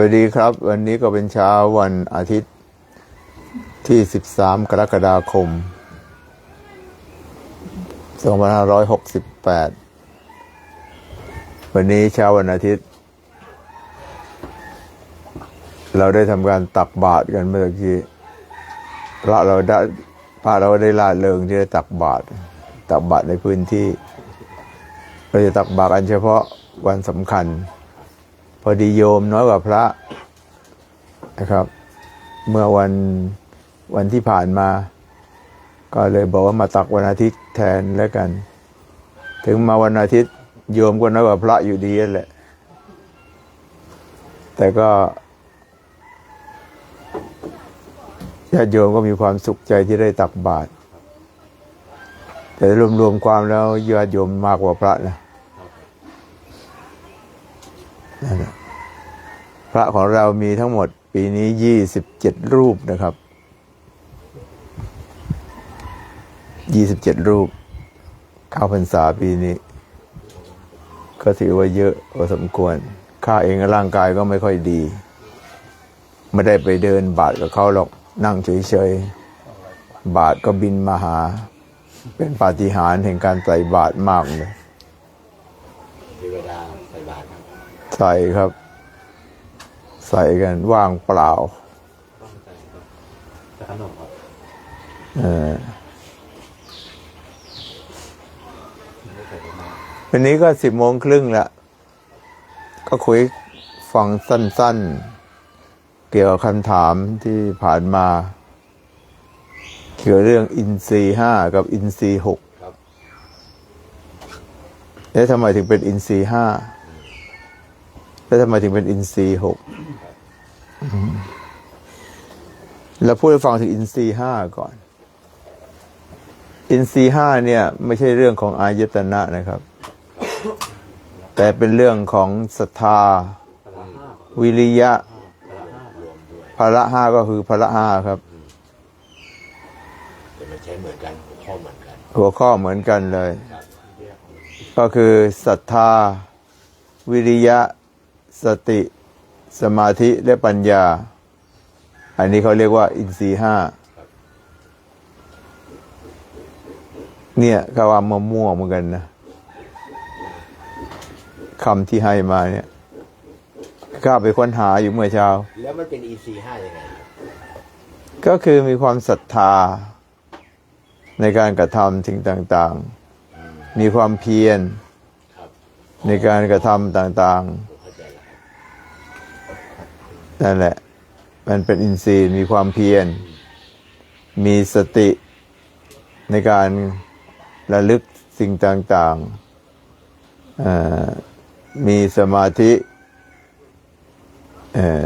วัสดีครับ วันนี้ก็เป็นเช้าวันอาทิตย์ที่ 13 กรกฎาคม 2568 วันนี้เช้าวันอาทิตย์ เราได้ทำการตักบาตรกันเมื่อกี้พระเราได้พระเราได้ลาดเริงที่ได้ตักบาตรตักบาตรในพื้นที่ เราจะตักบาตรกันเฉพาะวันสำคัญ พอดีโยมน้อยกว่าพระนะครับ เมื่อวันวันที่ผ่านมา ก็เลยบอกว่ามาตักวันอาทิตย์แทนแล้วกัน ถึงมาวันอาทิตย์ โยมก็น้อยกว่าพระอยู่ดีแหละ แต่ก็ญาติโยมก็มีความสุขใจที่ได้ตักบาตรแต่รวมๆความแล้วญาติโยมมากกว่าพระนะ นั่นแหละ พระของเรามีทั้งหมดปีนี้ยี่สิบเจ็ดรูปนะครับยี่สิบเจ็ดรูปเข้าพรรษาปีนี้ ก็ถือว่าเยอะพอสมควร ข้าเองร่างกายก็ไม่ค่อยดี ไม่ได้ไปเดินบาทกับเขาหรอกนั่งเฉยๆบาทก็บินมาหา เป็นปาฏิหาริย์แห่งการใส่บาทมากเลย เทวดาใส่บาตรครับ ใส่ครับ ใส่กันว่างเปล่าต้องใส่ครับแต่ขนมครับเออไม่ใส่ประมาณวันนี้ก็สิบโมงครึ่งแล้วก็คุยฟังสั้นๆ เกี่ยวกับคำถามที่ผ่านมา เกี่ยวกับเรื่องอินทรีห้ากับอินทรีหกครับเอ๊ะทำไมถึงเป็นอินทรีห้า แล้วทำไมถึงเป็นอินทรีหกอืมเราพูดให้ฟังถึงอินทรีห้าก่อน อินทรีห้าเนี่ย ไม่ใช่เรื่องของอายตนะนะครับ แต่เป็นเรื่องของศรัทธาพละห้าวิริยะพละห้ารวมด้วยพละห้าก็คือพละห้าครับแต่มันใช้เหมือนกัน หัวข้อเหมือนกัน หัวข้อเหมือนกันเลยครับเรียกก็คือศรัทธา วิริยะ สติ สมาธิและปัญญา อันนี้เขาเรียกว่าอินทรีย์ห้าเนี่ยก็ว่ามามั่วเหมือนกันนะคำที่ให้มาเนี่ยข้าไปค้นหาอยู่เมื่อเช้า แล้วมันเป็น EC ห้ายังไงครับก็คือมีความศรัทธา ในการกระทำสิ่งต่าง ๆ มีความเพียรครับในการกระทำต่างผมเข้าใจแล้วๆ นั่นแหละ มันเป็นอินทรีย์มีความเพียร มีสติในการระลึกสิ่งต่างๆ มีสมาธิ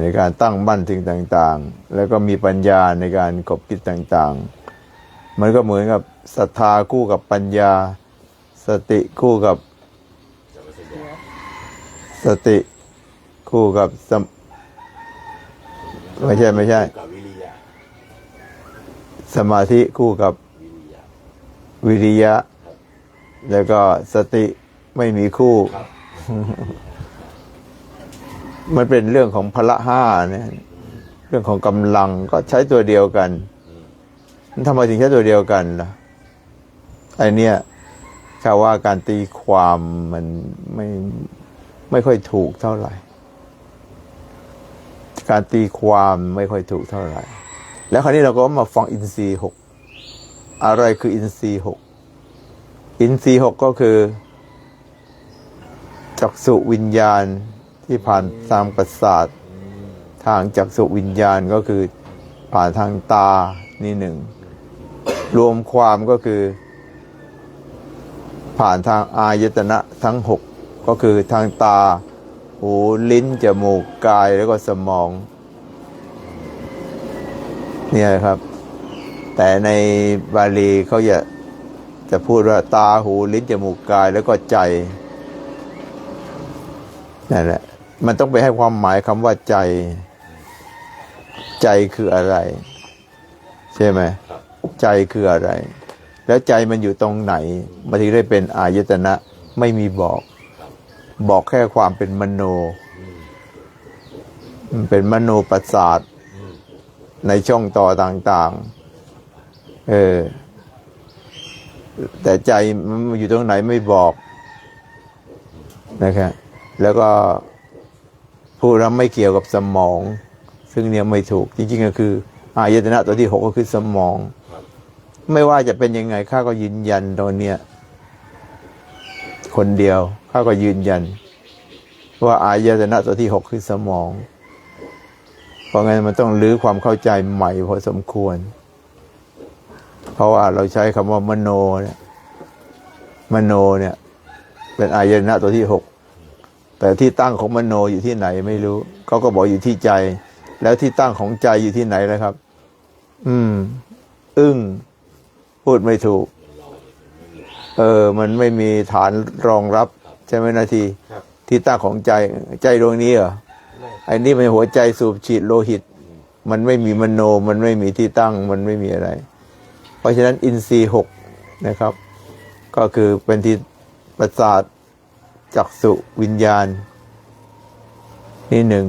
ในการตั้งมั่นสิ่งต่างๆ แล้วก็มีปัญญาในการกบคิดต่างๆ มันก็เหมือนกับศรัทธาคู่กับปัญญา สติคู่กับสติคู่กับ ไม่ใช่ไม่ใช่ กับวิริยะสมาธิคู่กับวิริยะวิริยะ แล้วก็สติไม่มีคู่ ครับมันเป็นเรื่องของพละห้าเนี่ย เรื่องของกำลังก็ใช้ตัวเดียวกันทำไมถึงใช้ตัวเดียวกันล่ะไอเนี้ยข่าว่าการตีความมันไม่ไม่ค่อยถูกเท่าไหร่ การตีความไม่ค่อยถูกเท่าไหร่ แล้วคราวนี้เราก็มาฟังอินทรีย์หกอะไรคืออินทรีย์หกอินทรีย์หกก็คือจักษุวิญญาณที่ผ่านทางประสาททางจักษุวิญญาณก็คือผ่านทางตานี่หนึ่ง รวมความก็คือ ผ่านทางอายตนะทั้งหกก็คือทางตา หูลิ้นจมูกกายแล้วก็สมอง เนี่ยครับ แต่ในบาลีเขาจะจะพูดว่าตาหูลิ้นจมูกกายแล้วก็ใจนั่นแหละ มันต้องไปให้ความหมายคำว่าใจ ใจคืออะไร ใช่ไหมใจคืออะไร แล้วใจมันอยู่ตรงไหนมันถึงได้เป็นอายตนะไม่มีบอก บบอกแค่ความเป็นมโนอืมมันเป็นมโนประสาทอืมในช่องต่อต่างๆ เออ แต่ใจมันอยู่ตรงไหนไม่บอกนะครับแล้วก็พูดแล้วไม่เกี่ยวกับสมอง ซึ่งเนี่ยไม่ถูก จริงๆก็คือ อายตนะตัวที่หกก็คือสมองครับไม่ว่าจะเป็นยังไงข้าก็ยืนยันตรงเนี้ย คนเดียวข้าก็ยืนยัน ว่าอายตนะตัวที่หกคือสมอง เพราะงั้นมันต้องรื้อความเข้าใจใหม่พอสมควร เพราะว่าเราใช้คำว่ามโนเนี่ยมโนเนี่ย เป็นอายตนะตัวที่หกแต่ที่ตั้งของมโนอยู่ที่ไหนไม่รู้เขาก็บอกอยู่ที่ใจ แล้วที่ตั้งของใจอยู่ที่ไหนแล้วครับ อืม อึ้งพูดไม่ถูก เออ มันไม่มีฐานรองรับ ใช่ไหมนาทีครับที่ตั้งของใจใจดวงนี้เหรอไม่ไอ้นี่มันหัวใจสูบฉีดโลหิต มันไม่มีมโน มันไม่มีที่ตั้ง มันไม่มีอะไร เพราะฉะนั้นอินทรีย์หกนะครับ ก็คือเป็นที่ประสาทจักสุวิญญาณ นี่หนึ่ง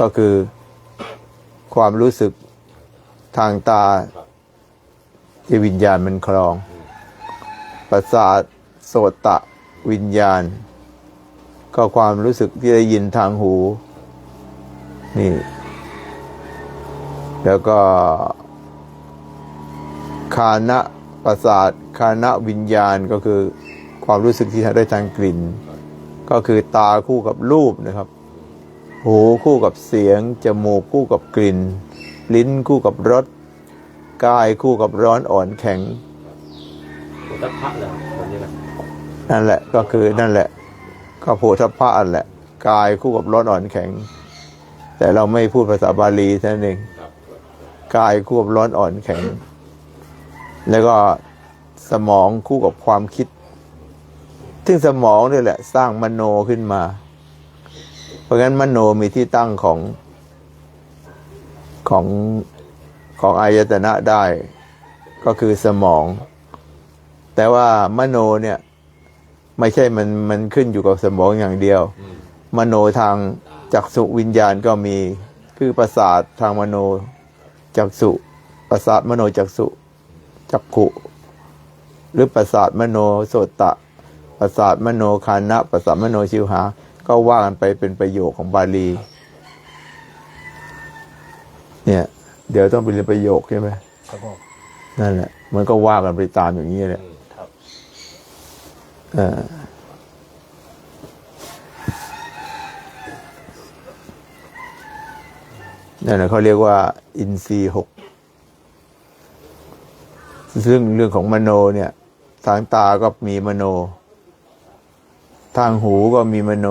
ก็คือความรู้สึกทางตาที่วิญญาณมันครอง ประสาทโสตะวิญญาณ ก็ความรู้สึกที่ได้ยินทางหู นี่ แล้วก็ คานะประสาทคานะวิญญาณก็คือความรู้สึกที่ได้ทางกลิ่น ก็คือตาคู่กับรูปนะครับ หูคู่กับเสียง จมูกคู่กับกลิ่น ลิ้นคู่กับรสกายคู่กับร้อนอ่อนแข็ง ธพระเหรอคนนี้นะนั่นแหละก็คือนั่นแหละ ก็โพธพะอันแหละ กายคู่กับร้อนอ่อนแข็ง แต่เราไม่พูดภาษาบาลีเท่านั้นเองกายคู่กับร้อนอ่อนแข็ง แล้วก็สมองคู่กับความคิด ซึ่งสมองนี่แหละ สร้างมโนขึ้นมา เพราะงั้นมโนมีที่ตั้งของของของอายตนะได้ ก็คือสมอง แต่ว่ามโนเนี่ยไม่ใช่มันมันขึ้นอยู่กับสมองอย่างเดียวอืมมโนทางจักษุวิญญาณก็มีคือประสาททางมโนจักษุประสาทมโนจักษุจักขุหรือประสาทมโนโสตะ ประสาทมโนคานะประสาทมโนชิวหา ก็ว่ากันไปเป็นประโยคของบาลี เนี่ย เดี๋ยวต้องไปเรียนประโยคใช่ไหมครับผมนั่นแหละมันก็ว่ากันไปตามอย่างนี้แหละอืมครับเออ นั่นแหละเขาเรียกว่า อินทรีย์หก ซึ่งเรื่องของมโนเนี่ย ทางตาก็มีมโน ทางหูก็มีมโน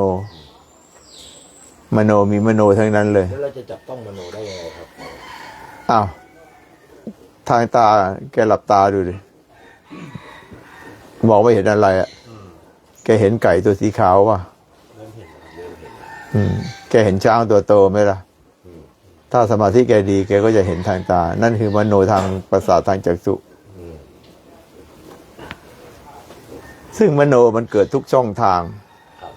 มโนมีมโนทั้งนั้นเลย แล้วเราจะจับต้องมโนได้ยังไงครับ อ้าว ทางตาแกหลับตาดูดิ มองไม่เห็นอะไรอะ่ะ แกเห็นไก่ตัวสีขาวป่ะเริ่มเห็นนะครับเริ่มเห็นอืม แกเห็นช้างตัวโตไหมล่ะอืมถ้าสมาธิแกดี แกก็จะเห็นทางตา นั่นคือมโนทางประสาททางจักษุอืมซึ่งมโนมันเกิดทุกช่องทางครับ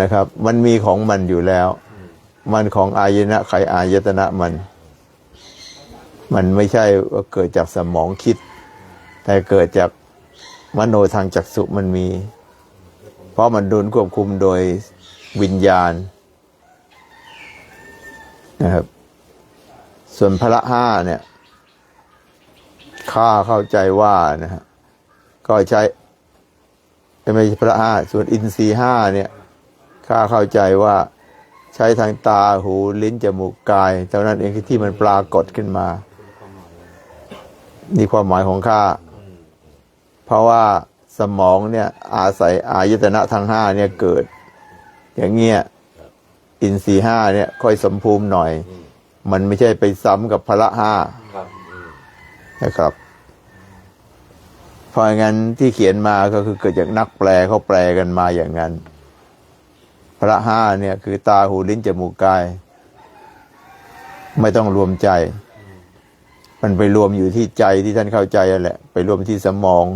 นะครับ มันมีของมันอยู่แล้ว มันของอายนะใครอายตนะมัน มันไม่ใช่ว่าเกิดจากสมองคิด แต่เกิดจากมโนทางจักษุมันมี เพราะมันโดนควบคุมโดยวิญญาณนะครับ ส่วนพระห้าเนี่ยข้าเข้าใจว่านะฮะก็ใช้ไม่ใช่พระห้าส่วนอินทรีห้าเนี่ยข้าเข้าใจว่าใช้ทางตาหูลิ้นจมูกกายเท่านั้นเองที่มันปรากฏขึ้นมา นี่ความหมายของข้า เพราะว่า สมองเนี่ยอาศัยอายตนะทางห้าเนี่ยเกิด อย่างเงี้ยอินทรีย์ห้าเนี่ยค่อยสมภูมิหน่อย มันไม่ใช่ไปซ้ำกับพละห้าครับอืมนะครับ เพราะงั้นที่เขียนมาก็คือเกิดจากนักแปลเขาแปลกันมาอย่างนั้น พระห้าเนี่ยคือตาหูลิ้นจมูกกาย ไม่ต้องรวมใจ มันไปรวมอยู่ที่ใจที่ท่านเข้าใจนั่นแหละ ไปรวมที่สมอง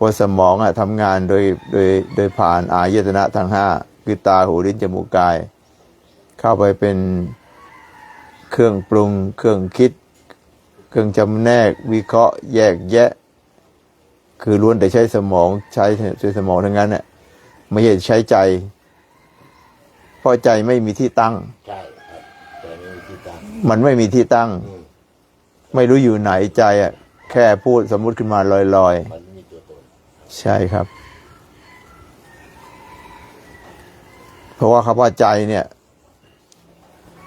เพราะสมองอะทำงานโดยโดยโดยผ่านอายตนะทั้งห้าคือตาหูลิ้นจมูกกาย เข้าไปเป็นเครื่องปรุง เครื่องคิด เครื่องจำแนก วิเคราะห์ แยกแยะ คือล้วนแต่ใช้สมองใช้ใช้สมองทั้งนั้นน่ะไม่ใช่ใช้ใจ เพราะใจไม่มีที่ตั้งใช่ครับแต่ไม่มีที่ตั้ง มันไม่มีที่ตั้งอืมไม่รู้อยู่ไหนใจอะแค่พูดสมมุติขึ้นมาลอยมันไม่มีตัวตนๆ ใช่ครับ เพราะว่าคำว่าใจเนี่ย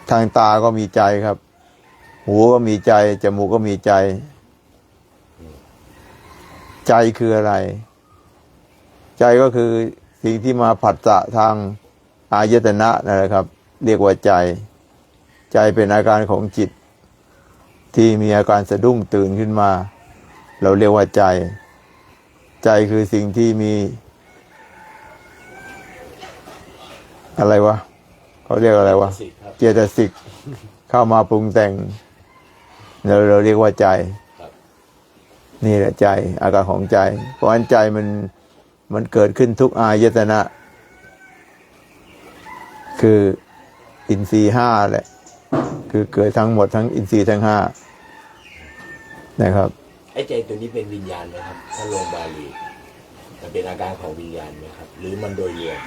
ทางตาก็มีใจครับ หูก็มีใจ จมูกก็มีใจ ใจคืออะไร ใจก็คือสิ่งที่มาผัสสะทางอายตนะนะครับ เรียกว่าใจ ใจเป็นอาการของจิต ที่มีอาการสะดุ้งตื่นขึ้นมา เราเรียกว่าใจ ใจคือสิ่งที่มี อะไรวะเขาเรียกอะไรวะสิครับเจตสิกเข้ามาปรุงแต่งเราเราเรียกว่าใจครับนี่แหละใจ อาการของใจ เพราะฉะนั้นใจมันมันเกิดขึ้นทุกอายตนะ คืออินทรีย์ห้าแหละ คือเกิดทั้งหมดทั้งอินทรีย์ทั้งห้านะครับ ไอ้ใจตัวนี้เป็นวิญญาณไหมครับ ถ้าลงบาลีมันเป็นอาการของวิญญาณไหมครับ หรือมันโดยรวม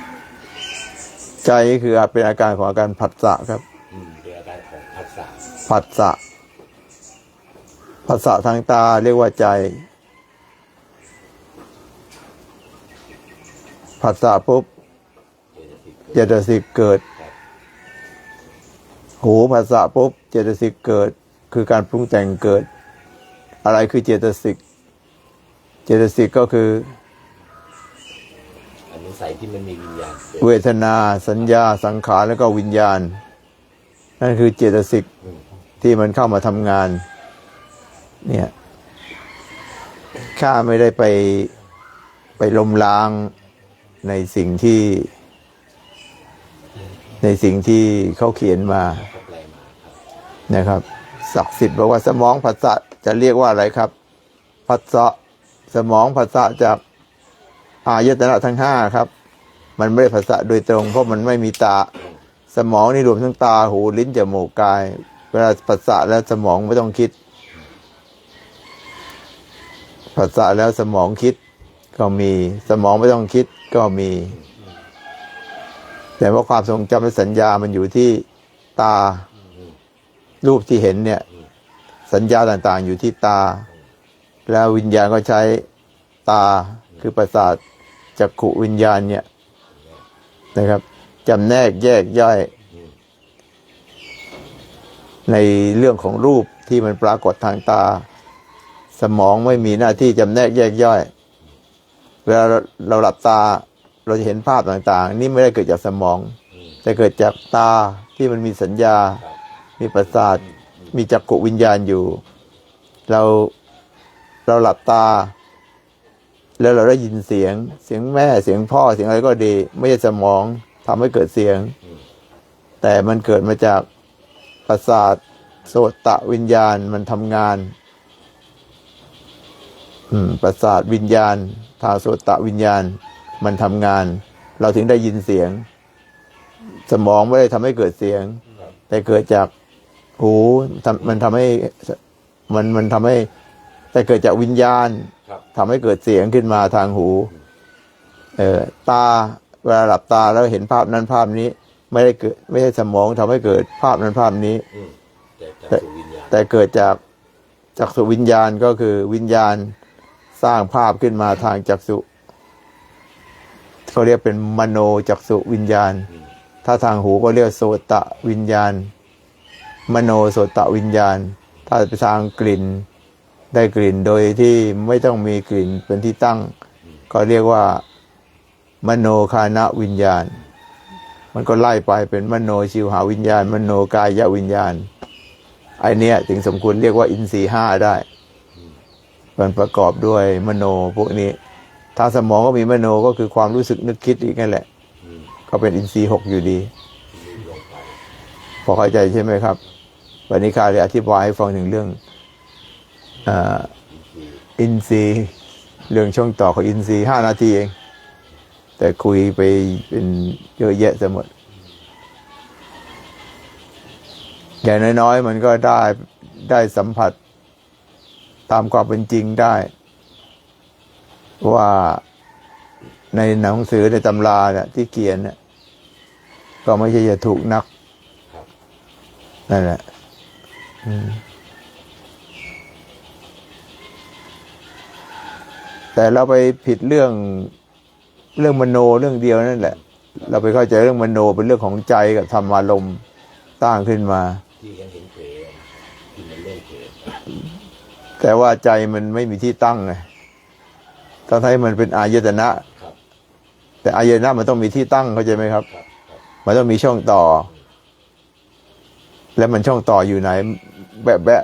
ใจคือเป็นอาการของอาการผัสสะครับอืมเป็นอาการของภาษาผัสสะผัสสะทางตาเรียกว่าใจผัสสะปุ๊บเจตสิกเกิดเจตสิกเกิด หูผัสสะปุ๊บเจตสิกเกิด คือการปรุงแต่งเกิด อะไรคือเจตสิก เจตสิกก็คือ อันนี้ใส่ที่มันมีวิญญาณเกิดเวทนาสัญญาสังขารแล้วก็วิญญาณ นั่นคือเจตสิกอืมที่มันเข้ามาทำงาน เนี่ยข้าไม่ได้ไปไปลมล้างในสิ่งที่ ในสิ่งที่เขาเขียนมาก็แปลมาครับนะครับ ศักดิ์สิทธิ์บอกว่าสมองผัสสะ จะเรียกว่าอะไรครับผัสสะสมองผัสสะจากอายตนะทั้งห้าครับ มันไม่ได้ผัสสะโดยตรง เพราะมันไม่มีตา สมองนี่รวมทั้งตาหูลิ้นจมูกกาย เวลาผัสสะแล้วสมองไม่ต้องคิดผัสสะแล้วสมองคิดก็มีสมองไม่ต้องคิดก็มี แต่ว่าความทรงจำและสัญญามันอยู่ที่ตารูปที่เห็นเนี่ย สัญญาต่างๆ อยู่ที่ตา แล้ววิญญาณก็ใช้ตาคือประสาทจักขุวิญญาณเนี่ยนะครับจำแนกแยกย่อย ในเรื่องของรูปที่มันปรากฏทางตา สมองไม่มีหน้าที่จำแนกแยกย่อย เวลาเราหลับตาเราจะเห็นภาพต่าง ๆ นี่ไม่ได้เกิดจากสมอง แต่เกิดจากตาที่มันมีสัญญา มีประสาท มีจักขุวิญญาณอยู่ เราเราหลับตา แล้วเราได้ยินเสียง เสียงแม่เสียงพ่อเสียงอะไรก็ดี ไม่ใช่สมองทำให้เกิดเสียง แต่มันเกิดมาจากประสาทโสตะวิญญาณมันทำงาน อืม ประสาทวิญญาณทางโสตะวิญญาณ มันทำงาน เราถึงได้ยินเสียง สมองไม่ได้ทำให้เกิดเสียง แต่เกิดจาก หูทำมันทำให้มันมันทำให้แต่เกิดจากวิญญาณครับทำให้เกิดเสียงขึ้นมาทางหู เออตาเวลาหลับตาแล้วเห็นภาพนั้นภาพนี้ ไม่ได้เกิด ไม่ใช่สมองทำให้เกิดภาพนั้นภาพนี้อืมแต่จากสุวิญญาณแต่เกิดจากจักษุวิญญาณก็คือวิญญาณสร้างภาพขึ้นมาทางจักษุเขาเรียกเป็นมโนจักษุวิญญาณอืมถ้าทางหูก็เรียกโสตะวิญญาณ มโนโสตวิญญาณ ถ้าไปทางกลิ่นได้กลิ่นโดยที่ไม่ต้องมีกลิ่นเป็นที่ตั้ง ก็เรียกว่า มโนคานะวิญญาณ มันก็ไล่ไปเป็นมโนชิวหาวิญญาณ มโนกายวิญญาณไอเนี้ยถึงสมควรเรียกว่าอินทรีห้าได้ มันประกอบด้วยมโนพวกนี้ ถ้าสมองก็มีมโนก็คือความรู้สึกนึกคิดอีกนั่นแหละ ก็เป็นอินทรีหกอยู่ดี พอเข้าใจใช่ไหมครับ วันนี้ข้าเลยอธิบายให้ฟังถึงเรื่องอินทรีเรื่องช่วงต่อของอินทรีห้านาทีเอง แต่คุยไปเป็นเยอะแยะจะหมดอย่างน้อยๆ มันก็ได้ได้สัมผัสตามความเป็นจริงได้ ว่าในหนังสือในตำราเนี่ยที่เขียนเนี่ยก็ไม่ใช่จะถูกนักนั่นแหละ แต่เราไปผิดเรื่องเรื่องมโนเรื่องเดียวนั่นแหละ เราไปเข้าใจเรื่องมโนเป็นเรื่องของใจกับธรรมารมณ์ตั้งขึ้นมาที่ยังเห็นเผลอที่มันเล่นเผลอแต่ว่าใจมันไม่มีที่ตั้งไงทั้งที่มันเป็นอายตนะครับแต่อายตนะมันต้องมีที่ตั้งเข้าใจไหมครับครับครับมันต้องมีช่องต่อ แล้วมันช่องต่ออยู่ไหน แบะแบะ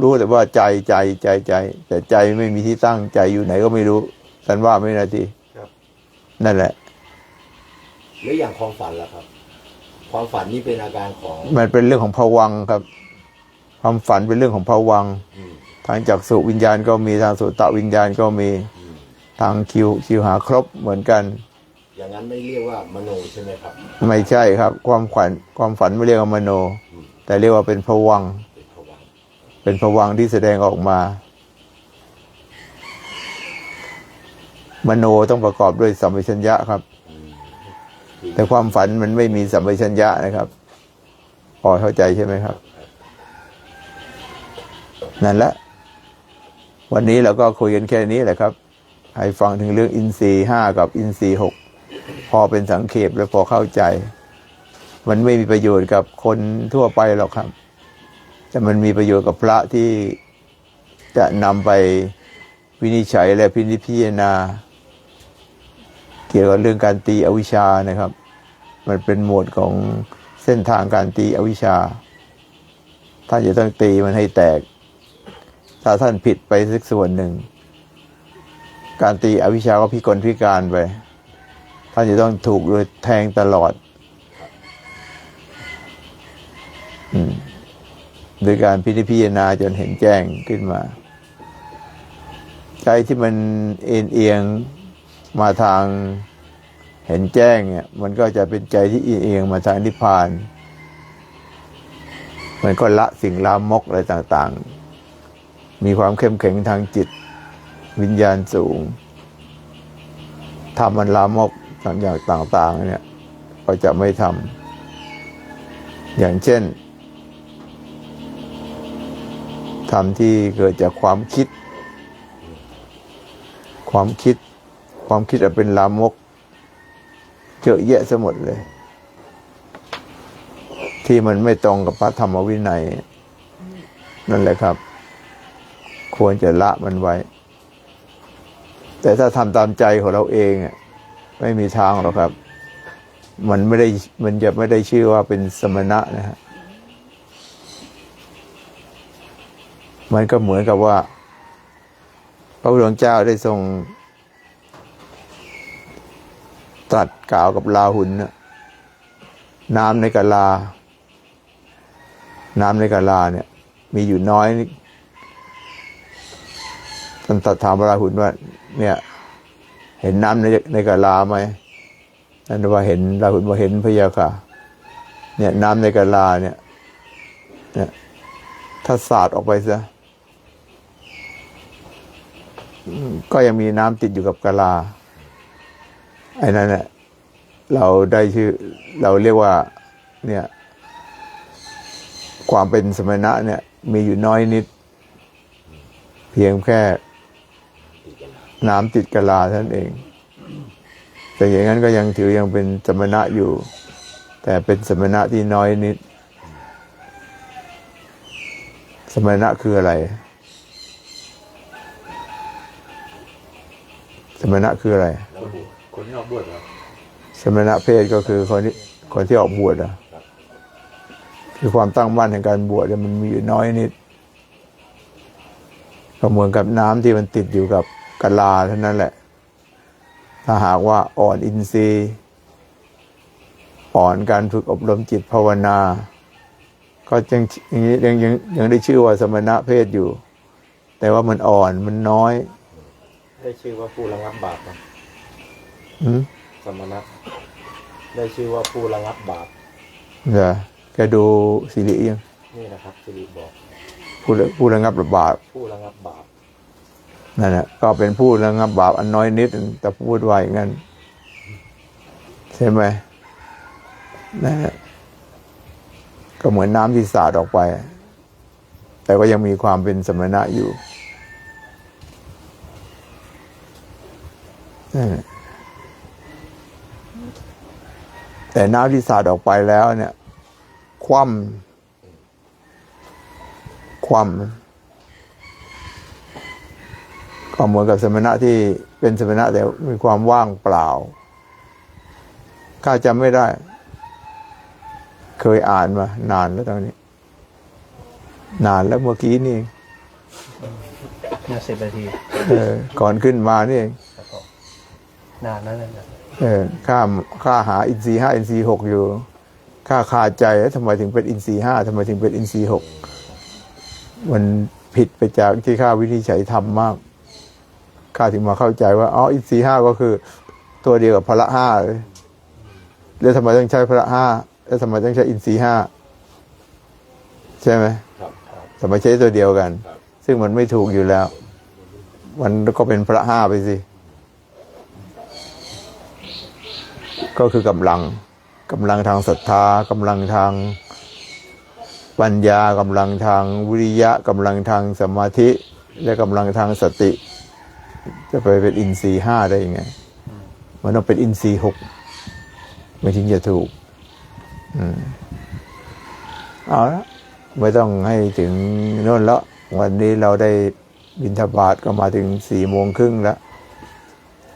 รู้แต่ว่าใจใจใจใจ แต่ใจไม่มีที่ตั้งใจอยู่ไหนก็ไม่รู้สันว่าไม่นาทีครับนั่นแหละ แล้วอย่างความฝันล่ะครับ ความฝันนี่เป็นอาการของ มันเป็นเรื่องของภวังค์ครับ ความฝันเป็นเรื่องของภวังค์อืมทางจักสุวิญญาณก็มีทางสุตตวิญญาณก็มีอืมทางคิวคิวหาครบเหมือนกัน อย่างนั้นไม่เรียกว่ามโนใช่ไหมครับ ไม่ใช่ครับ ความฝันความฝันไม่เรียกว่ามโนอืมแต่เรียกว่าเป็นภวังค์เป็นภวังค์ เป็นภวังที่แสดงออกมา มโนต้องประกอบด้วยสัมปชัญญะครับ แต่ความฝันมันไม่มีสัมปชัญญะนะครับพอเข้าใจใช่ไหมครับ นั่นละ วันนี้เราก็คุยกันแค่นี้แหละครับ ให้ฟังถึงเรื่องอินทรีย์ห้ากับอินทรีย์หกพอเป็นสังเขปและพอเข้าใจ มันไม่มีประโยชน์กับคนทั่วไปหรอกครับ แต่มันมีประโยชน์กับพระที่จะนำไปวินิจฉัยและพินิจพิจารณา เกี่ยวกับเรื่องการตีอวิชานะครับ มันเป็นหมวดของเส้นทางการตีอวิชาท่านจะต้องตีมันให้แตก ถ้าท่านผิดไปสักส่วนหนึ่ง การตีอวิชชาก็พิกลพิการไป ท่านจะต้องถูกโดยแทงตลอด อืม โดยการพิจารณาจนเห็นแจ้งขึ้นมา ใจที่มันเอ็นเอียงมาทางเห็นแจ้งเนี่ยมันก็จะเป็นใจที่เอ็นเอียงมาทางนิพพาน มันก็ละสิ่งลามกอะไรต่างๆ มีความเข้มแข็งทางจิต วิญญาณสูงทำมันลามกต่างอย่างต่างๆเนี่ยก็จะไม่ทำอย่างเช่น ทำที่เกิดจากความคิด ความคิด ความคิดอะเป็นลามกเจอะแยะซะหมดเลย ที่มันไม่ตรงกับพระธรรมวินัย นั่นแหละครับ ควรจะละมันไว้ แต่ถ้าทำตามใจของเราเองอะไม่มีทางหรอกครับ มันไม่ได้มันจะไม่ได้ชื่อว่าเป็นสมณะนะฮะ มันก็เหมือนกับว่า พระพุทธเจ้าได้ทรง ตรัสกล่าวกับลาหุนน่ะน้ำในกะลา น้ำในกะลาเนี่ย มีอยู่น้อยท่านตรัสถามพระราหุนว่า เนี่ย เห็นน้ำในในกะลาไหมนั่นว่าเห็นราหุนว่าเห็นพะยาค่ะ เนี่ย น้ำในกะลาเนี่ยเนี่ยถ้าสาดออกไปซะ ก็ยังมีน้ำติดอยู่กับกะลาไอ้นั่นเนี่ยเราได้ชื่อเราเรียกว่าเนี่ยความเป็นสมณะเนี่ย มีอยู่น้อยนิด เพียงแค่ น้ำติดกะลาท่านเอง แต่อย่างนั้นก็ยังถือยังเป็นสมณะอยู่ แต่เป็นสมณะที่น้อยนิด สมณะคืออะไร สมณะคืออะไรแล้วบวชคนที่ออกบวชเหรอสมณะเพศก็คือคนที่คนที่ออกบวชอะคือความตั้งมั่นในการบวชเนี่ยมันมีอยู่น้อยนิดก็เหมือนกับน้ำที่มันติดอยู่กับกะลาเท่านั้นแหละ ถ้าหากว่าอ่อนอินทรีย์ อ่อนการฝึกอบรมจิตภาวนา ก็ยังอย่างนี้ยังยังยังได้ชื่อว่าสมณะเพศอยู่ แต่ว่ามันอ่อนมันน้อย ได้ชื่อว่าผู้ระงับบาปนะอืมสมณะได้ชื่อว่าผู้ระงับบาปเหรอแกดูสิริยังนี่นะครับสิริบอก ผู้ระผู้ระงับบาปผู้ระงับบาปนั่นแหละก็เป็นผู้ระงับบาปอันน้อยนิดแต่พูดไว้อย่างนั้นใช่ไหมนั่นแหละก็เหมือนน้ำที่สาดออกไป แต่ก็ยังมีความเป็นสมณะอยู่นั่น แหละแต่น้ำที่สาดออกไปแล้ว เนี่ย คว่ำคว่ำก็เหมือนกับสมณะที่เป็นสมณะแต่มีความว่างเปล่าข้าจำไม่ได้ เคยอ่านมา นานแล้วตอนนี้ นานแล้วเมื่อกี้นี่เองน่าสิบนาทีเออก่อนขึ้นมานี่เองครับผม นานแล้วนะเออข้าข้าหาอินทรีย์ห้าอินทรีย์หกอยู่ข้าคาใจแล้วทำไมถึงเป็นอินทรีย์ห้าทำไมถึงเป็นอินทรีย์หกมันผิดไปจากที่ข้าวินิจฉัยทำมากข้าถึงมาเข้าใจว่าอ๋ออินทรีย์ห้าก็คือ ตัวเดียวกับพละห้าเลยแล้วทำไมต้องใช้พละห้าแล้วทำไมต้องใช้อินทรีย์ห้าใช่ไหมครับครับทำไมใช้ตัวเดียวกันครับซึ่งมันไม่ถูกอยู่แล้ว มันก็เป็นพระห้าไปสิ ก็คือกำลังกำลังทางศรัทธากำลังทางปัญญากำลังทางวิริยะกำลังทางสมาธิ และกำลังทางสติ จะไปเป็นอินทรีย์ห้าได้ยังไง มันต้องเป็นอินทรีย์หกไม่ถึงจะถูกอืมเอาละไม่ต้องให้ถึงโน่นแล้ววันนี้เราได้บินทบาทก็มาถึงสี่โมงครึ่งแล้ว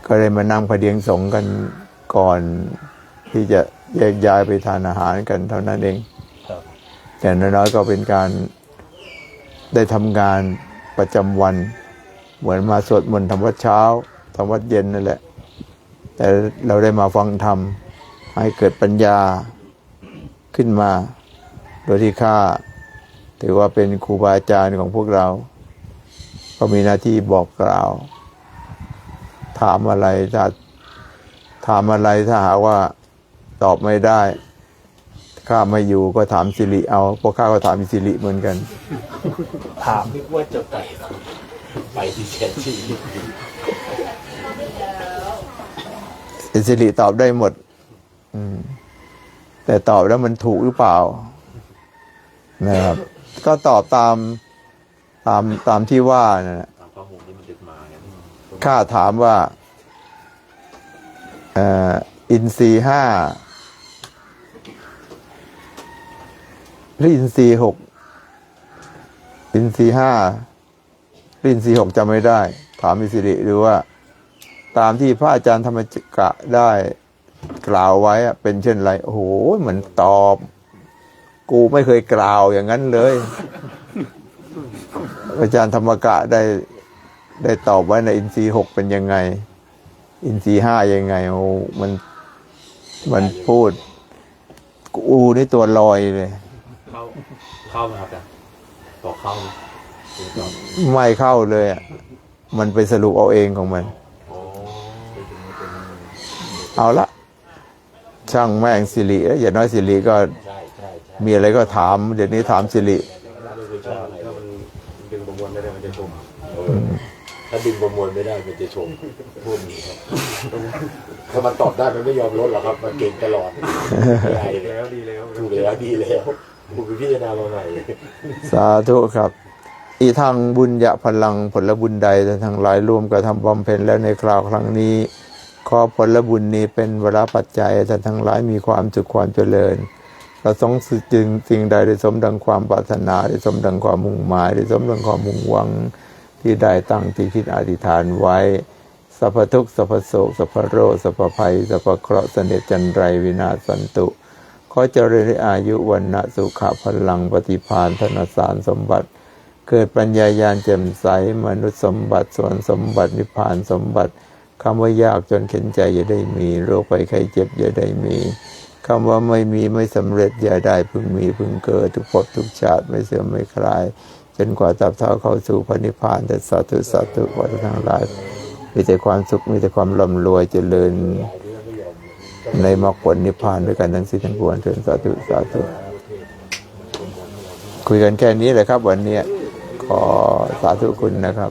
ก็เลยมานั่งพเดียงสงกัน ก่อนที่จะแยกย้ายไปทานอาหารกันเท่านั้นเองครับแต่น้อยๆก็เป็นการได้ทำงานประจำวัน เหมือนมาสวดมนต์ทำวัดเช้าทำวัดเย็นนั่นแหละ แต่เราได้มาฟังธรรมให้เกิดปัญญาขึ้นมา โดยที่ข้าถือว่าเป็นครูบาอาจารย์ของพวกเรา ก็มีหน้าที่บอกกล่าว ถามอะไรถ้า ถามอะไรถ้าหากว่าตอบไม่ได้ข้าไม่อยู่ก็ถามสิริเอาเพราะข้าก็ถามสิริเหมือนกัน ถามนึกว่าจะไปไปที่แชทที่สิริตอบได้หมด อืม แต่ตอบแล้วมันถูกหรือเปล่า นะครับ ก็ตอบตามตามตามที่ว่านะตามข้อมูลที่มันดึกมาเนี่ยข้าถามว่าเอินทรีห้าหรืออินทรีหกอินทรีห้าหรืออินทรีหกจำไม่ได้ ถามอิสิริดูว่า ตามที่พระอาจารย์ธรรมจกะได้กล่าวไว้เป็นเช่นไร โอ้โหเหมือนตอบ กูไม่เคยกล่าวอย่างนั้นเลย อาจารย์ธรรมกะได้ได้ตอบไว้ในอินทรีหกเป็นยังไง อินทรีย์ห้ายังไงโอ้มัน มันพูดกูนี่ตัวลอยเลย เข้าเข้าไหมครับอาจารย์บอกเข้าไหมถึงตอบไม่เข้าเลยอะมันไปสรุปเอาเองของมันโอ้เอาละ ช่างแม่งสิริแล้วอย่างน้อยสิริก็ใช่ใช่ใช่มีอะไรก็ถาม เดี๋ยวนี้ถามสิริ ถ้าดึงประมวลไม่ได้มันจะชมพวกนี้ครับถ้ามันตอบได้มันไม่ยอมลดหรอกครับ มันเก่งตลอดไม่ได้ดีเลยแล้วดีแล้วถูกแล้วดีแล้วกูไปพิจารณามาใหม่สาธุครับ อีทางบุญยะพลังผลบุญใดแต่ทั้งหลายร่วมกระทำบำเพ็ญแล้วในคราวครั้งนี้ ขอผลบุญนี้เป็นวรปัจจัยแต่ทั้งหลายมีความสุขความเจริญประสงค์จึงสิ่งใดได้สมดังความปรารถนาได้สมดังความมุ่งหมายได้สมดังความมุ่งหวัง ที่ได้ตั้งที่คิดอธิษฐานไว้สัพพทุกสัพพโศกสัพพโรสัพพภัยสัพพเคราะห์เสน็จจันไรวินาสันตุขอเจริญอายุวันนะสุขะพลังปฏิพานธนสารสมบัติ เกิดปัญญายาณแจ่มใสมนุษย์สมบัติส่วนสมบัตินิพพานสมบัติคำว่ายากจนเข็นใจอย่าได้มี โรคภัยไข้เจ็บอย่าได้มีคำว่าไม่มีไม่สำเร็จอย่าได้พึงมีพึงเกิดทุกภพทุกชาติไม่เสื่อมไม่คลาย จนกว่าตับเท้าเข้าสู่พระนิพพานแต่สาธุสาธุวัฒทั้งหลายมีแต่ความสุขมีแต่ความร่ำรวยเจริญในมรรคผลนิพพานด้วยกันทั้งสิ้นทั้งปวงเถิดสาธุสาธุคุยกันแค่นี้เลยครับ วันนี้ขอสาธุคุณนะครับ